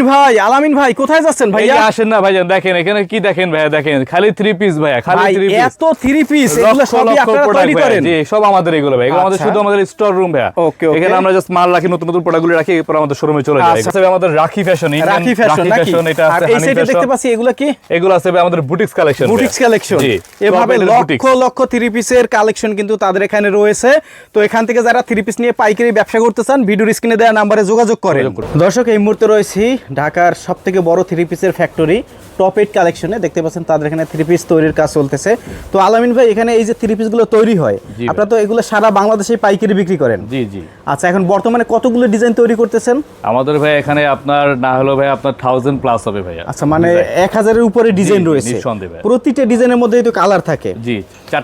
আলামিন ভাই আলামিন ভাই কোথায় যাচ্ছেন ভাইয়া? আসেন না ভাইজান দেখেন এখানে কি দেখেন ভাইয়া দেখেন খালি থ্রি পিস ভাইয়া খালি থ্রি পিস এত থ্রি পিস এগুলো সবই আপনারা তৈরি করেন? জি সব আমাদের এগুলো ভাই এগুলো আমাদের আচ্ছা। শুধু আমাদের স্টোর রুম ভাইয়া. এখানে আমরা জাস্ট মাল রাখি নতুন নতুন প্রোডাক্টগুলো রাখি এরপর আমাদের শোরুমে চলে যায় আচ্ছা। আমাদের রাখি ফ্যাশন রাখি ফ্যাশন নাকি? এটা আর এই সাইডে দেখতে পাচ্ছি এগুলো কি? এগুলো আছে ভাই আমাদের বুটিক্স কালেকশন বুটিক্স কালেকশন জি এভাবে লক্ষ লক্ষ থ্রি পিসের কালেকশন কিন্তু তাদের এখানে রয়েছে। তো এখান থেকে যারা থ্রি পিস নিয়ে পাইকারি ব্যবসা করতে চান ভিডিওর স্ক্রিনে দেওয়া নাম্বারে যোগাযোগ করেন। দর্শক এই মুহূর্তে রয়েছি ঢাকার সব থেকে বড় থ্রি পিসের ফ্যাক্টরি টপ এইট কালেকশনে দেখতে পাচ্ছেন তাদের এখানে থ্রি পিস তৈরির কাজ চলতেছে। তো আলামিন ভাই এখানে এই যে থ্রি পিসগুলো তৈরি হয় আপনারা তো এগুলো সারা বাংলাদেশে পাইকারি বিক্রি করেন। জি জি। আচ্ছা এখন বর্তমানে কতগুলো ডিজাইন তৈরি করতেছেন? আমাদের ভাই এখানে আপনার না হলো ভাই আপনার থাউজেন্ড প্লাস হবে ভাইয়া। আচ্ছা মানে এক হাজারের উপরে ডিজাইন রয়েছে। ভাই। প্রতিটা ডিজাইনের মধ্যেই তো কালার থাকে। জি।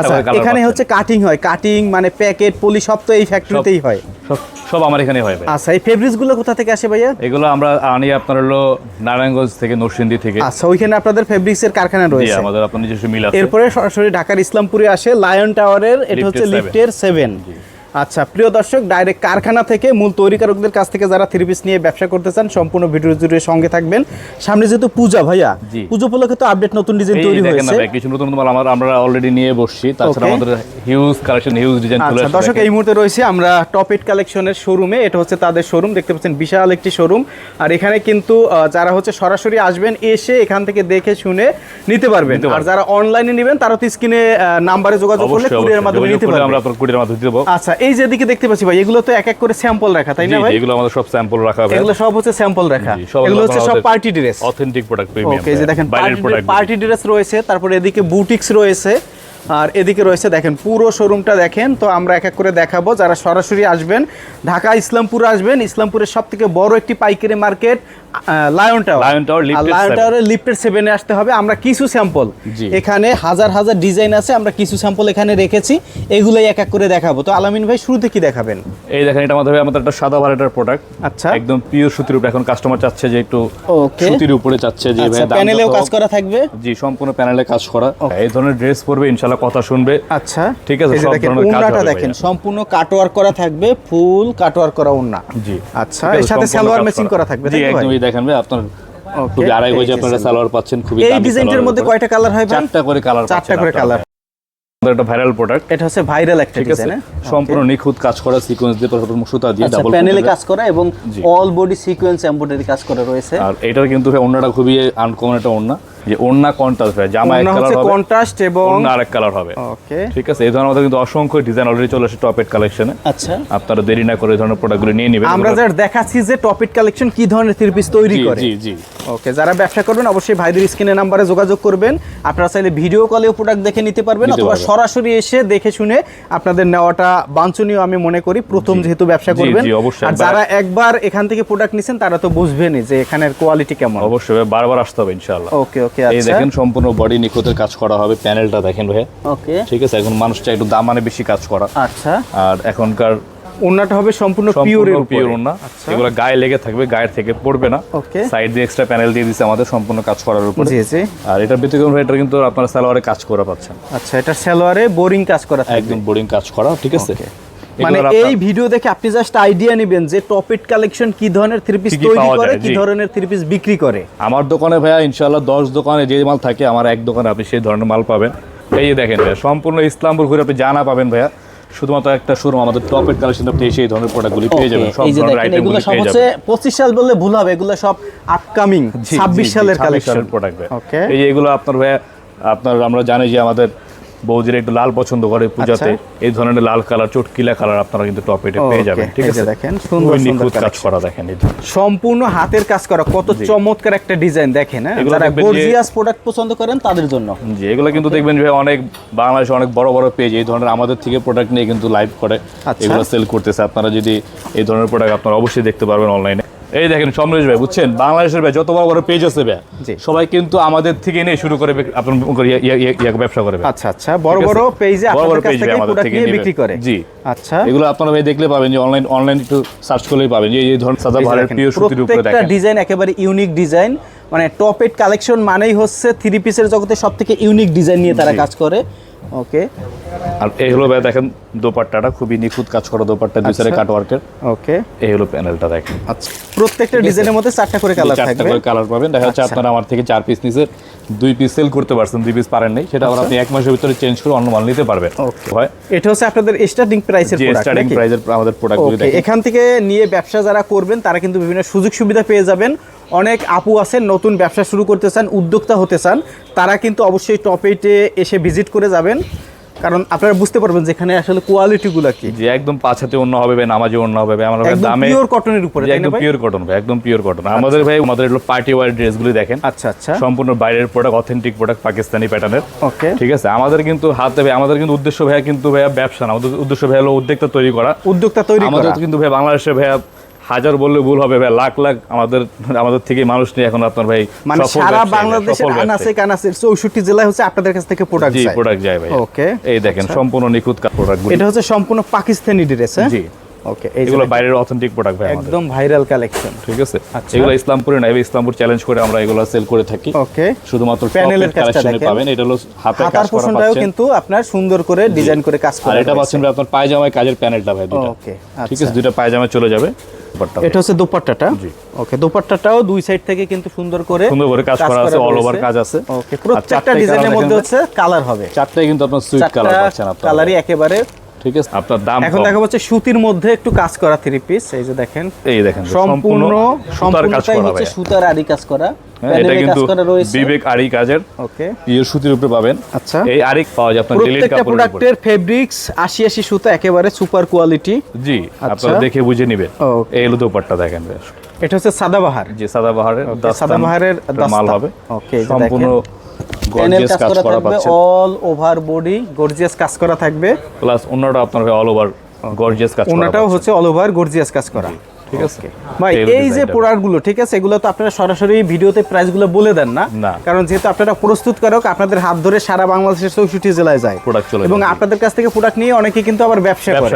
আচ্ছা এখানে হচ্ছে কাটিং হয়। কাটিং মানে প্যাকেট পলি সব তো এই ফ্যাক্টরিতেই হয়। সব আমার এখানে হয় ভাই। আচ্ছা এই ফেব্রিক্সগুলো কোথা থেকে আসে ভাইয়া? এগুলো আমরা আনি আপনার হলো নারায়ণগঞ্জ থেকে নরসিংদী থেকে। আচ্ছা ওইখানে আপনাদের ফেব্রিক্স এর কারখানা রয়েছে। আমাদের আপনার নিজস্ব মিল আছে। এরপরে সরাসরি ঢাকার ইসলামপুরে আসে লায়ন টাওয়ারের এটা হচ্ছে লিফটের লিফটের সেভেন আচ্ছা প্রিয় দর্শক ডাইরেক্ট কারখানা থেকে মূল তৈরিকারকদের কাছ থেকে যারা থ্রি পিস নিয়ে ব্যবসা করতে চান সম্পূর্ণ ভিডিও জুড়ে সঙ্গে থাকবেন। সামনে যেহেতু পূজা ভাইয়া পুজো উপলক্ষে তো আপডেট নতুন ডিজাইন তৈরি হয়েছে। কিছু নতুন মাল আমরা আমরা অলরেডি নিয়ে বসছি। তাছাড়া আমাদের হিউজ কালেকশন হিউজ ডিজাইন চলে আসছে দর্শক এই মুহূর্তে রয়েছে আমরা টপ এইট কালেকশনের শোরুমে এটা হচ্ছে তাদের শোরুম দেখতে পাচ্ছেন বিশাল একটি শোরুম আর এখানে কিন্তু যারা হচ্ছে সরাসরি আসবেন এসে এখান থেকে দেখে শুনে নিতে পারবেন। আর যারা অনলাইনে নেবেন তারা তো স্ক্রিনে নাম্বারে যোগাযোগ করলে কুরিয়ার মাধ্যমে নিতে আমরা পারবেন। আপনার কুড়ির মাধ্যমে দেবো। আচ্ছা এই যেদিকে দেখতে পাচ্ছি ভাই এগুলো তো এক এক করে স্যাম্পল রাখা তাই না ভাই? এগুলো আমাদের সব স্যাম্পল রাখা হবে এগুলো সব হচ্ছে স্যাম্পল রাখা। এগুলো হচ্ছে সব party dress authentic product premium okay যে দেখেন পার্টি ড্রেস রয়েছে তারপরে এদিকে বুটিক্স রয়েছে আর এদিকে রয়েছে দেখেন পুরো শোরুমটা দেখেন তো আমরা এক এক করে দেখাবো যারা সরাসরি আসবেন ঢাকা ইসলামপুর আসবেন ইসলামপুরের সব থেকে বড় একটি পাইকারি মার্কেট লায়ন টাওয়ার লায়ন। টাওয়ারের লিফটের সেভেনে আসতে হবে। আমরা কিছু স্যাম্পল এখানে হাজার হাজার ডিজাইন আছে আমরা কিছু স্যাম্পল এখানে রেখেছি। এগুলোই এক এক করে দেখাবো। তো আলামিন ভাই শুরুতে কি দেখাবেন? এই দেখেন এটা আমাদের আমাদের একটা সাদা প্রোডাক্ট আচ্ছা। একদম পিওর সুতির উপরে। এখন কাস্টমার চাচ্ছে যে একটু সুতির উপরে চাচ্ছে যে আচ্ছা ভাই প্যানেলেও কাজ করা থাকবে? জি সম্পূর্ণ প্যানেলে কাজ করা। এই ধরনের ড্রেস পরবে ইনশাআল্লাহ কথা শুনবে। আচ্ছা। ঠিক আছে, সব দেখেন ধরনের কাজ হবে দেখেন সম্পূর্ণ কাটওয়ার্ক করা থাকবে ফুল কাটওয়ার্ক করা ওড়না জি। আচ্ছা এর সাথে সালোয়ার ম্যাচিং করা। থাকবে জি? একদম দেখেন ভাই আপনার খুবই আড়াই এই আপনারা সালোয়ার পাচ্ছেন খুবই এই ডিজাইনটার সালোয়ারের মধ্যে কয়টা কালার হয় ভাই? চারটা করে কালার চারটা করে কালার একটা ভাইরাল প্রোডাক্ট এটা হচ্ছে ভাইরাল একটা ডিজাইন সম্পূর্ণ নিখুঁত কাজ করা সিকোয়েন্স দিয়ে প্রথম সুতা দিয়ে আচ্ছা ডাবল প্যানেলে কাজ করা এবং অল বডি সিকোয়েন্স এমব্রয়ডারি কাজ করা রয়েছে। আর এটার কিন্তু ভাই ওড়নাটা খুবই আনকমন একটা ওড়না। যে ওড়না কন্ট্রাস্ট ভাই জামা এক কালার হবে কন্ট্রাস্ট এবং ওড়না আরেক কালার হবে। ওকে ঠিক আছে এই ধরনের আমাদের কিন্তু অসংখ্য ডিজাইন অলরেডি চলে আসে টপ কালেকশনে আচ্ছা। আপনারা দেরি না করে এই ধরনের প্রোডাক্টগুলো নিয়ে নেবেন। আমরা যারা দেখাচ্ছি যে টপিক কালেকশন কি ধরনের থ্রি পিস তৈরি করে। জি জি। ওকে যারা ব্যবসা করবেন অবশ্যই ভাইদের স্ক্রিনে নাম্বারে যোগাযোগ করবেন। আপনারা চাইলে ভিডিও কলেও প্রোডাক্ট দেখে নিতে পারবেন অথবা সরাসরি এসে দেখে শুনে আপনাদের নেওয়াটা বাঞ্ছনীয় আমি মনে করি প্রথম যেহেতু ব্যবসা করবেন। অবশ্যই। আর যারা একবার এখান থেকে প্রোডাক্ট নিছেন তারা তো বুঝবেনই যে এখানের কোয়ালিটি কেমন। অবশ্যই বারবার আসতে হবে ইনশাআল্লাহ। ওকে ওকে এই আচ্ছা। দেখেন সম্পূর্ণ বডি নিখুঁতের কাজ করা হবে প্যানেলটা দেখেন ভাই ওকে। ঠিক আছে এখন মানুষ চাই একটু দাম মানে বেশি কাজ করা। আচ্ছা। আর এখনকার ওন্নাটা হবে সম্পূর্ণ পিওর না এগুলো গায়ে লেগে থাকবে গায়ের থেকে পড়বে না. সাইড দিয়ে এক্সট্রা প্যানেল দিয়ে দিচ্ছে আমাদের সম্পূর্ণ কাজ করার উপরে। জি জি। আর এটার ব্যতিক্রম ভাই, এটা কিন্তু আপনারা সালোয়ারে কাজ করা পাচ্ছেন। আচ্ছা এটা সালোয়ারে বোরিং কাজ করা একদম বোরিং কাজ করা ঠিক আছে? মানে এই ভিডিও দেখে আপনি জাস্ট আইডিয়া নেবেন যে টপিক কালেকশন কি ধরনের থ্রি পিস তৈরি করে কি ধরনের থ্রি পিস বিক্রি করে। আমার দোকানে ভাইয়া ইনশাল্লাহ দশ দোকানে যে মাল থাকে আমার এক দোকানে আপনি সেই ধরনের মাল পাবেন। এই দেখেন ভাইয়া সম্পূর্ণ ইসলামপুর ঘুরে আপনি জানা পাবেন ভাইয়া শুধুমাত্র একটা শোরুম আমাদের টপের কালেকশন আপনি সেই ধরনের প্রোডাক্টগুলি পেয়ে যাবেন সব ধরনের আইটেমগুলি সব পেয়ে হচ্ছে যাবেন। পঁচিশ সাল বললে ভুল হবে এগুলো সব আপকামিং জি, ছাব্বিশ জি, জি, সালের কালেকশন প্রোডাক্ট ভাই ওকে এই যে এগুলো আপনার ভাইয়া আপনার আমরা জানি যে আমাদের বৌদিরা একটু লাল পছন্দ করে পূজাতে এই ধরনের লাল কালার চটকিলা কালার আপনারা কিন্তু টপ এটা পেয়ে যাবেন ঠিক আছে? দেখেন, সুন্দর সুন্দর কাজ করা দেখেন। সম্পূর্ণ হাতের কাজ করা কত চমৎকার একটা ডিজাইন দেখেন হ্যাঁ? যারা গর্জিয়াস প্রোডাক্ট পছন্দ করেন তাদের জন্য। জি এগুলো কিন্তু দেখবেন যে অনেক বাংলাদেশে অনেক বড় বড় পেজ এই ধরনের আমাদের থেকে প্রোডাক্ট নিয়ে কিন্তু লাইভ করে আচ্ছা। এগুলো সেল করতেছে। আপনারা যদি এই ধরনের প্রোডাক্ট আপনারা অবশ্যই দেখতে পারবেন অনলাইনে এই দেখেন সমরেশ ভাই বুঝছেন? বাংলাদেশের ভাই যত বড় বড় পেজ আছে ভাই সবাই কিন্তু আমাদের থেকে নিয়ে শুরু করে আপনার ব্যবসা করে আচ্ছা আচ্ছা। বড় বড় পেজে বড় বড় থেকে আমাদের থেকে নিয়ে বিক্রি করে। জি। আচ্ছা। এগুলো আপনারা ভাই দেখলে পাবেন যে অনলাইন অনলাইন একটু সার্চ করলেই পাবেন যে এই ধরনের সাদা ভারের দেখেন, সুতির উপরে প্রত্যেকটা দেখেন। ডিজাইন একেবারে ইউনিক ডিজাইন মানে টপ এইট কালেকশন মানেই হচ্ছে থ্রি পিসের জগতে সব থেকে ইউনিক ডিজাইন নিয়ে তারা কাজ করে। ওকে আর এই হলো ভাই দেখেন দোপাট্টাটা খুবই নিখুঁত কাজ করা দোপাট্টা দুই সাইডে আচ্ছা। কাট ওয়ার্কের ওকে এই হলো প্যানেলটা দেখেন। আচ্ছা। প্রত্যেকটা ডিজাইনের মধ্যে চারটা করে কালার চারটা করে কালার পাবেন। দেখা যাচ্ছে আচ্ছা। আপনারা আমার থেকে চার পিস নিচে দুই পিস সেল করতে পারছেন দুই পিস পারেন নাই। সেটা আবার আপনি এক মাসের ভিতরে চেঞ্জ করে অন্য মাল নিতে পারবেন. হয়? এটা হচ্ছে আপনাদের স্টার্টিং প্রাইসের প্রোডাক্ট স্টার্টিং প্রাইজের আমাদের প্রোডাক্টগুলি দেখেন। এখান থেকে নিয়ে ব্যবসা যারা করবেন তারা কিন্তু বিভিন্ন সুযোগ সুবিধা পেয়ে যাবেন। অনেক আপু আছেন নতুন ব্যবসা শুরু করতে চান উদ্যোক্তা হতে চান তারা কিন্তু অবশ্যই টপ এইটে এসে ভিজিট করে যাবেন। কারণ আপনারা বুঝতে পারবেন যেখানে আসলে কোয়ালিটিগুলো কি। যে একদম পাঁচ হাতে অন্য হবে ভাই নামাজে অন্য হবে ভাই ভাই একদম দামে পিওর কটনের উপরে একদম পিওর কটন ভাই একদম পিওর কটন আমাদের ভাই আমাদের হলো পার্টি ওয়ার ড্রেসগুলি দেখেন। আচ্ছা আচ্ছা। সম্পূর্ণ বাইরের প্রোডাক্ট অথেন্টিক প্রোডাক্ট পাকিস্তানি প্যাটার্নের ওকে ঠিক আছে? আমাদের কিন্তু হাতে ভাই আমাদের কিন্তু উদ্দেশ্য ভাইয়া কিন্তু ভাইয়া ব্যবসা না। আমাদের উদ্দেশ্য ভাইয়া হলো উদ্যোক্তা তৈরি করা। উদ্যোক্তা তৈরি আমাদের কিন্তু ভাই বাংলাদেশে ভাইয়া হাজার বললে ভুল হবে ভাই লাখ লাখ আমাদের আমাদের থেকে মানুষ নিয়ে এখন আপনার ভাই মানে সারা বাংলাদেশের আনাসে। কানাসে চৌষট্টি জেলায় হচ্ছে আপনাদের কাছ থেকে প্রোডাক্ট যায় প্রোডাক্ট যায় ভাই। ওকে এই দেখেন সম্পূর্ণ নিখুঁত প্রোডাক্ট এটা হচ্ছে সম্পূর্ণ পাকিস্তানি ড্রেস হ্যাঁ? জি। ওকে এই যে এগুলো বাইরের অথেন্টিক প্রোডাক্ট ভাই আমাদের। একদম ভাইরাল কালেকশন ঠিক আছে? আচ্ছা। এগুলো ইসলামপুরে নাই ইসলামপুর চ্যালেঞ্জ করে আমরা এগুলো সেল করে থাকি। ওকে শুধুমাত্র প্যানেলের কালেকশনে। পাবেন এটা হলো হাতে কাজ করা পাচ্ছেন। কিন্তু আপনার সুন্দর করে ডিজাইন করে কাজ করা আর এটা। পাচ্ছেন আপনার পায়জামায় কাজের প্যানেলটা ভাই দুটো ওকে ঠিক আচ্ছা। আছে দুইটা পায়জামা চলে যাবে। এটা হচ্ছে দোপাট্টাটা। ওকে দোপাট্টাটাও দুই সাইড থেকে কিন্তু সুন্দর করে সুন্দর করে কাজ করা আছে অল ওভার কাজ আছে। ওকে প্রত্যেকটা ডিজাইনের মধ্যে হচ্ছে কালার হবে। চারটাই কিন্তু আপনার সুইট কালার পাচ্ছেন আপনারা। কালারই একেবারে ঠিক আছে? আপনার দাম এখন দেখা হচ্ছে সুতির মধ্যে একটু কাজ করা থ্রি পিস এই যে দেখেন। এই দেখেন সম্পূর্ণ সুতার কাজ সম্পূর্ণটাই করা হচ্ছে সুতার আরি কাজ করা হ্যাঁ, এটা কিন্তু বিবেক আরি কাজের ওকে ইয়ে সুতির উপরে পাবেন। আচ্ছা। এই আরিক পাওয়া যায় আপনার কাপড়ের প্রোডাক্টের ফেব্রিক্স আশি আশি সুতা একেবারে সুপার কোয়ালিটি জি আচ্ছা। আপনারা দেখে বুঝে নেবেন। এই হলো দোপাট্টা দেখেন এটা হচ্ছে সাদাবাহার যে সাদাবাহারের দাস্তান। সাদাবাহারের মাল হবে। যে সম্পূর্ণ প্যানেল কাজ করা থাকবে অল ওভার বডি গর্জিয়াস কাজ করা থাকবে। প্লাস অন্যটা আপনার অল ওভার গর্জিয়াস কাজ করা ওনাটাও হচ্ছে অল ওভার গর্জিয়াস কাজ করা। ঠিক আছে? ভাই এই যে প্রোডাক্টগুলো ঠিক আছে? এগুলো তো আপনারা সরাসরি ভিডিওতে প্রাইসগুলো বলে দেন না। কারণ যেহেতু আপনারা প্রস্তুতকারক আপনাদের হাত ধরে সারা বাংলাদেশের চৌষট্টি জেলায় যায়। Product চলে এবং আপনাদের কাছ থেকে প্রোডাক্ট নিয়ে অনেকে কিন্তু আবার ব্যবসা করে।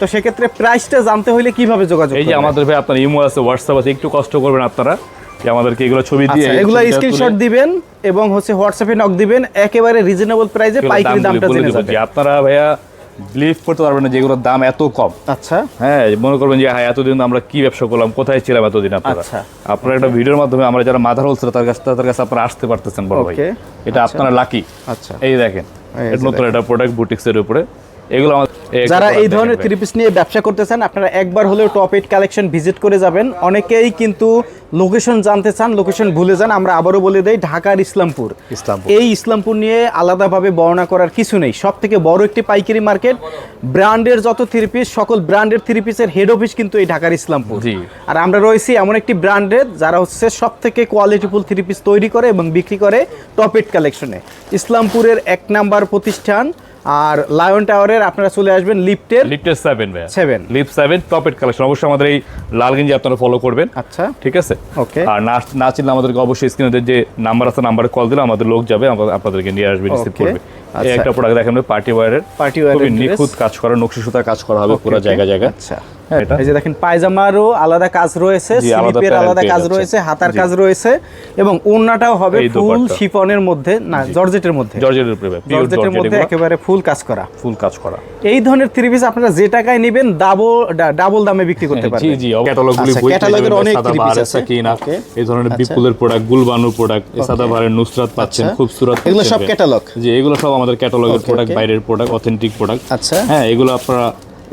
তো সেক্ষেত্রে প্রাইসটা জানতে হলে কীভাবে যোগাযোগ এই যে আমাদের ভাই আপনার ইমো আছে হোয়াটসঅ্যাপ আছে একটু কষ্ট করবেন আপনারা। যে আমাদেরকে এগুলো ছবি দিয়ে আচ্ছা এগুলো স্ক্রিনশট দিবেন এবং হচ্ছে হোয়াটসঅ্যাপে নক দিবেন একেবারে রিজনেবল প্রাইসে পাইকারি দামটা জেনে যাবেন আপনারা ভাইয়া বিলিভ করতে পারবেন না যে এগুলোর দাম এত কম। আচ্ছা। হ্যাঁ মনে করবেন যে হ্যাঁ এতদিন আমরা কি ব্যবসা করলাম কোথায় ছিলাম এতদিন আপনারা? আচ্ছা। আপনারা একটা ভিডিওর মাধ্যমে আমরা যারা মাথার হোলসেল তার কাছে তাদের কাছে আপনারা আসতে পারতেছেন বড় ভাই। এটা আপনারা লাকি আচ্ছা। এই দেখেন নতুন একটা প্রোডাক্ট বুটিক্সের উপরে। এগুলো আমাদের যারা এই ধরনের থ্রি পিস নিয়ে ব্যবসা করতে চান আপনারা একবার হলেও টপ এইট কালেকশন ভিজিট করে যাবেন। অনেকেই কিন্তু লোকেশন জানতে চান লোকেশন ভুলে যান আমরা আবারও বলে দেই ঢাকার ইসলামপুর। ইসলামপুর। এই ইসলামপুর নিয়ে আলাদাভাবে বর্ণনা করার কিছু নেই। সব থেকে বড় একটি পাইকারি মার্কেট ব্র্যান্ডের যত থ্রি পিস সকল ব্র্যান্ডের থ্রি পিসের হেড অফিস কিন্তু এই ঢাকার ইসলামপুর। আর আমরা রয়েছি এমন একটি ব্র্যান্ডের যারা হচ্ছে সব থেকে কোয়ালিটিফুল থ্রি পিস তৈরি করে এবং বিক্রি করে টপ এইট কালেকশনে ইসলামপুরের এক নাম্বার প্রতিষ্ঠান আর লায়ন টাওয়ারের আপনারা চলে আসবেন লিফটের লিফটের সেভেন ভাই Seven। Lift seven top eight collection অবশ্যই আমাদের এই লাল গেঞ্জি আপনারা ফলো করবেন। আচ্ছা। ঠিক আছে? ওকে আর না না চিনলে আমাদেরকে অবশ্যই স্ক্রিনে যে নাম্বার আছে নাম্বারে কল দিলে আমাদের লোক যাবে আপনাদেরকে নিয়ে আসবে রিসিভ করবে। এই আচ্ছা। একটা প্রোডাক্ট দেখেন পার্টি ওয়্যারের পার্টি ওয়ার খুবই নিখুঁত কাজ করা নকশি সুতা কাজ করা হবে পুরো জায়গা জায়গা আচ্ছা। এই যে দেখেন পায়জামারও আলাদা কাজ রয়েছে স্লিপের আলাদা কাজ রয়েছে হাতার কাজ রয়েছে এবং ওড়নাটাও হবে ফুল শিফনের মধ্যে না জর্জেটের মধ্যে। জর্জেটের উপরে জর্জেটের মধ্যে একেবারে ফুল কাজ করা। ফুল কাজ করা। এই ধরনের থ্রি পিস আপনারা যে টাকায় নেবেন ডাবল ডাবল দামে বিক্রি করতে পারবেন। জি ক্যাটালগ গুলি আচ্ছা, বই এর অনেক piece বাহারের আছে। এই ধরনের বিপুলের প্রোডাক্ট গুলবানু প্রোডাক্ট সাদা নুসরাত পাচ্ছেন আচ্ছা। খুব সুরাত এগুলো সব ক্যাটালগ জি এগুলো সব আমাদের ক্যাটালগের প্রোডাক্ট বাইরের প্রোডাক্ট অথেন্টিক প্রোডাক্ট আচ্ছা। হ্যাঁ এগুলো আপনারা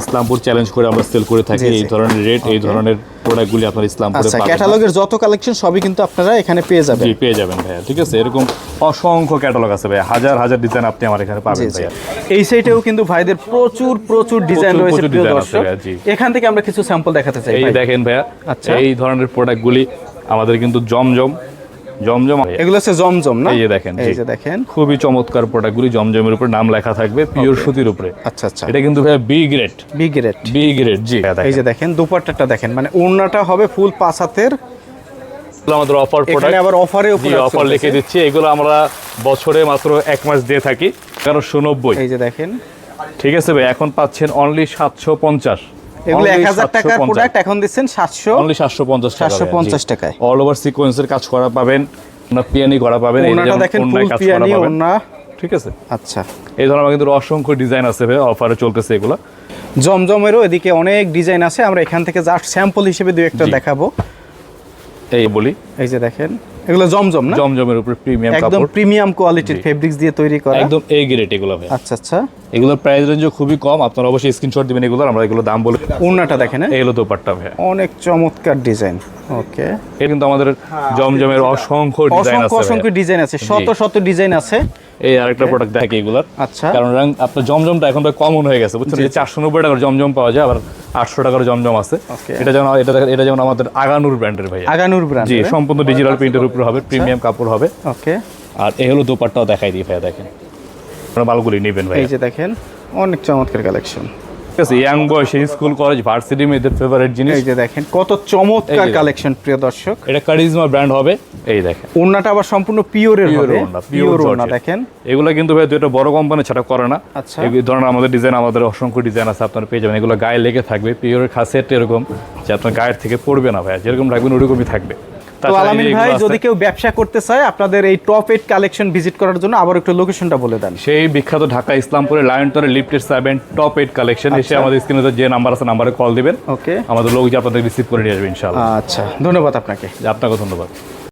ইসলামপুর চ্যালেঞ্জ করে আমরা সেল করে থাকি। এই ধরনের রেট এই ধরনের প্রোডাক্টগুলি আপনার ইসলামপুরে আচ্ছা ক্যাটালগের যত কালেকশন সবই কিন্তু আপনারা এখানে পেয়ে যাবেন। জি পেয়ে যাবেন ভাইয়া ঠিক আছে? এরকম অসংখ্য ক্যাটালগ আছে ভাইয়া হাজার হাজার ডিজাইন আপনি আমার এখানে পাবেন ভাইয়া। এই সাইটেও কিন্তু ভাইদের প্রচুর প্রচুর ডিজাইন রয়েছে প্রিয় দর্শক। এখান থেকে আমরা কিছু স্যাম্পল দেখাতে চাই এই দেখেন ভাইয়া আচ্ছা। এই ধরনের প্রোডাক্টগুলি আমাদের কিন্তু জমজম জমজম এগুলো হচ্ছে জমজম না? এই যে দেখেন, এই যে দেখেন। খুবই চমৎকার প্রোডাক্টগুলি জমজমের উপরে নাম লেখা থাকবে পিওর সুতির উপরে। আচ্ছা আচ্ছা। এটা কিন্তু ভাইয়া B grade big rate B grade জি। এই যে দেখেন দুপাট্টাটা দেখেন মানে ওড়নাটা হবে ফুল পাঁচ হাতের। আমাদের অফার প্রোডাক্ট আবার অফারে অফার লিখে দিচ্ছি। এগুলো আমরা বছরে মাত্র এক মাস দিয়ে থাকি। এগারোশো নব্বই। এই যে দেখেন। ঠিক আছে ভাই এখন পাচ্ছেন অনলি সাতশো পঞ্চাশ। এগুলো এক হাজার টাকার প্রোডাক্ট এখন দিচ্ছেন সাতশো অনলি সাতশো পঞ্চাশ 750 টাকায়। অল ওভার সিকোয়েন্সের কাজ করা পাবেন। না পিয়ানি করা পাবেন এই যেমন কাজ করা পাবেন। ঠিক আছে? আচ্ছা। এই ধরনের কিন্তু অসংখ্য ডিজাইন আছে ভাই অফারে চলতেছে এগুলো। জমজমেরও এদিকে অনেক ডিজাইন আছে আমরা এখান থেকে জাস্ট স্যাম্পল হিসেবে দু একটা দেখাবো। এই বলি। এই যে দেখেন। এগুলো জমজম না? জমজমের উপরে প্রিমিয়াম একদম প্রিমিয়াম কোয়ালিটির ফেব্রিক্স দিয়ে তৈরি করা। একদম এ গ্রেড এগুলো ভাই। আচ্ছা আচ্ছা। এগুলোর প্রাইস রেঞ্জও খুবই কম। আপনারা অবশ্যই স্ক্রিনশট দিবেন এগুলো আমরা এগুলো দাম বলে ওড়নাটা দেখেন হ্যাঁ? এগুলো দোপাট্টা ভাই। অনেক চমৎকার ডিজাইন ওকে এটা কিন্তু আমাদের জমজমের অসংখ্য ডিজাইন আছে অসংখ্য ডিজাইন আছে। শত শত ডিজাইন আছে। এই আরেকটা প্রোডাক্ট দেখে এগুলার। আচ্ছা। কারণ রং আপনার জমজমটা এখন প্রায় কমন হয়ে গেছে বুঝছেন? চারশো নব্বই টাকার জমজম পাওয়া যায় আবার আটশো টাকার জমজম আছে। এটা যেমন এটা এটা যেমন আমাদের আগানুর ব্র্যান্ডের ভাই আগানুর ব্র্যান্ড জি সম্পূর্ণ ডিজিটাল প্রিন্টের উপর হবে প্রিমিয়াম কাপড় হবে। ওকে আর এই হলো দোপাট্টাও দেখাই দিই ভাই দেখেন। আপনারা মালগুলি নেবেন ভাই এই যে দেখেন অনেক চমৎকার কালেকশন ঠিক আছে ইয়াং বয়সে স্কুল কলেজ ভার্সিটি মেয়েদের ফেভারিট জিনিস। এই যে দেখেন কত চমৎকার কালেকশন প্রিয় দর্শক। এটা কারিজমা ব্র্যান্ড হবে। এই দেখেন। ওড়নাটা আবার সম্পূর্ণ পিওরের হবে। Pure georgette। দেখেন। এগুলো কিন্তু ভাই দুটো বড় কোম্পানি ছাড়া করে না। আচ্ছা। এই ধরনের আমাদের ডিজাইন আমাদের অসংখ্য ডিজাইন আছে আপনারা পেয়ে যাবেন। এগুলো গায়ে লেগে থাকবে পিওরের খাসিয়াত এরকম যে আপনার গায়ের থেকে পড়বে না ভাই যেরকম রাখবেন ওরকমই থাকবে। তো আলামিন ভাই যদি কেউ ব্যবসা করতে চায় আপনাদের এই টপ এইট কালেকশন ভিজিট করার জন্য আবার একটু লোকেশনটা বলে দেন। সেই বিখ্যাত ঢাকা ইসলামপুরে লায়নটরে lifted seven top eight collection এসে আচ্ছা। আমাদের স্ক্রিনে যে নাম্বার আছে নাম্বারে কল দিবেন। ওকে আমাদের লোক যে আপনাদের রিসিভ করে নিয়ে আসবে ইনশাআল্লাহ। আচ্ছা ধন্যবাদ আপনাকে। আপনাকে ধন্যবাদ।